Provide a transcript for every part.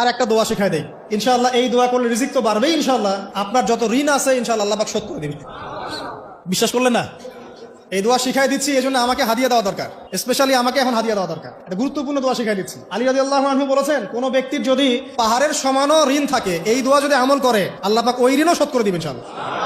আর একটা দোয়া শেখায় দেয় ইনশাল্লাহ এই দোয়া করলে রিজিক তো বাড়বেই ইনশাআল্লাহ। আপনার যত ঋণ আছে ইনশাল্লাহ আল্লাহ শোধ করে দিবে বিশ্বাস করলেন না? এই দোয়া শিখাই দিচ্ছি এই জন্য আমাকে হাদিয়া দেওয়া দরকার। স্পেশালি আমাকে এখন হাদিয়া দেওয়া দরকার। এটা গুরুত্বপূর্ণ দোয়া শিখাই দিচ্ছি। আলী রাজি আল্লাহ বলেছেন, কোন ব্যক্তির যদি পাহাড়ের সমানও ঋণ থাকে, এই দোয়া যদি আমল করে, আল্লাহ পাক ওই ঋণও শোধ করে দিবেন ইনশাআল্লাহ। আর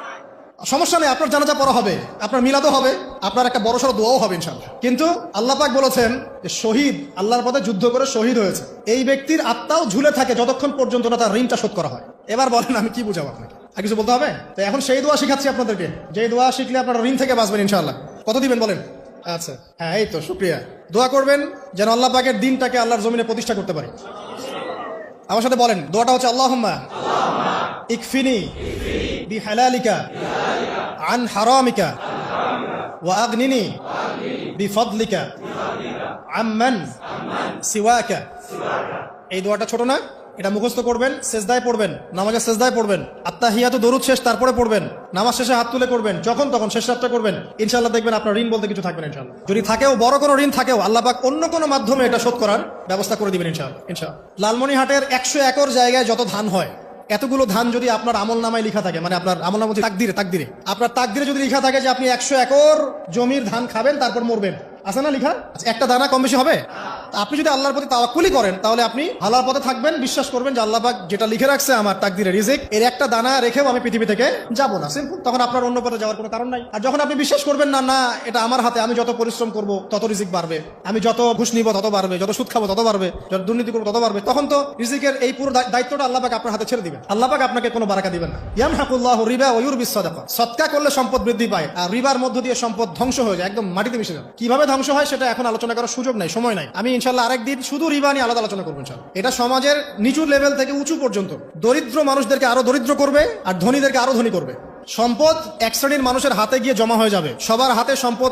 সমস্যা নেই, আপনার জানাজা পড়া হবে, আপনার মিলাদও হবে, আপনার একটা বড় সড়ো দোয়াও হবে ইনশাল্লাহ কিন্তু আল্লাহ পাক বলেছেন যে শহীদ, আল্লাহর পথে যুদ্ধ করে শহীদ হয়েছে। এই ব্যক্তির আত্মাও ঝুলে থাকে যতক্ষণ পর্যন্ত না তার ঋণটা শোধ করা হয়। এবার বলেন, আমি কি বুঝাবো আপনাকে? আর কিছু বলতে হবে? তো এখন সেই দোয়া শিখাচ্ছি আপনাদেরকে। যে দোয়া শিখলে আপনারা ঋণ থেকে বাঁচবেন ইনশাল্লাহ কত দিবেন বলেন? আচ্ছা হ্যাঁ এই তো, শুক্রিয়া। দোয়া করবেন যেন আল্লাহ পাকের দিনটাকে আল্লাহর জমিনে প্রতিষ্ঠা করতে পারে। আমার সাথে বলেন, দোয়াটা হচ্ছে আল্লাহুম্মা, ইকফিনি হারামিকা ওয়া আগনিনি বি ফদলিকা আম্মান সিওয়াকা এই দোয়াটা ছোট না, এটা মুখস্থ করবেন, সেজদায় পড়বেন, নামাজের সেজদায় পড়বেন আত্মাহিয়াত দরুদ শেষ, তারপরে পড়বেন, নামাজ শেষে হাত তুলে করবেন, যখন তখন শেষ রাতটা করবেন ইনশাল্লাহ দেখবেন আপনার ঋণ বলতে কিছু থাকবে না ইনশাল্লাহ যদি থাকেও বড় কোনো ঋণ থাকেও, আল্লাহ পাক অন্য কোনো মাধ্যমে এটা শোধ করার ব্যবস্থা করে দিবেন ইনশাল্লাহ ইনশাল্লাহ লালমনিহাটের একশো একর জায়গায় যত ধান হয় এতগুলো ধান যদি আপনার আমল নামায় লেখা থাকে মানে আপনার আমল নামা তাকদিরে তাকদিরে। আপনার তাকদিরে যদি লেখা থাকে যে আপনি একশো একর জমির ধান খাবেন তারপর মরবেন। আছে না লেখা? আচ্ছা, একটা দানা কম বেশি হবে? আপনি যদি আল্লাহর প্রতি তাওয়াক্কুলি করেন, তাহলে আপনি হালার পথে থাকবেন, বিশ্বাস করবেন যে আল্লাহ পাক যেটা লিখে রাখছে আমার তাকদিরে রিজিক, এর একটা দানা রেখেও আমি পৃথিবী থেকে যাব না। সিম্পল তখন আপনার অন্য পথে যাওয়ার কোনো কারণ নাই। আর যখন আপনি বিশ্বাস করবেন না না, এটা আমার হাতে, আমি যত পরিশ্রম করব, তত রিজিক বাড়বে। আমি যত ঘুষ নিব, তত বাড়বে, যত সুদ খাব, তত বাড়বে, যত দুর্নীতি করব, তত বাড়বে। তখন তো রিজিকের এই পুরো দায়িত্বটা আল্লাহ পাক আপনার হাতে ছেড়ে দিবেন। আল্লাহ পাক আপনাকে কোনো বারাকা দিবেন না। ইয়াম হাকুল্লাহ রিবা ওয়ুর বিশ্বদাফা সৎকা করলে সম্পদ বৃদ্ধি পায়, আর রিবার মধ্য দিয়ে সম্পদ ধ্বংস হয়ে যায়, একদম মাটিতে মিশে যায়। কীভাবে ধ্বংস হয় সেটা এখন আলোচনা করার সুযোগ নাই, সময় নাই। আমি ইনশাল্লাহ আরেকদিন শুধু রিবা নিয়ে আলাদা আলোচনা করব ইনশাল্লাহ এটা সমাজের নিচু লেভেল থেকে উঁচু পর্যন্ত। দরিদ্র মানুষদেরকে আরও দরিদ্র করবে আর ধনীদেরকে আরও ধনী করবে। সম্পদ এক শ্রেণির মানুষের হাতে গিয়ে জমা হয়ে যাবে। সবার হাতে সম্পদ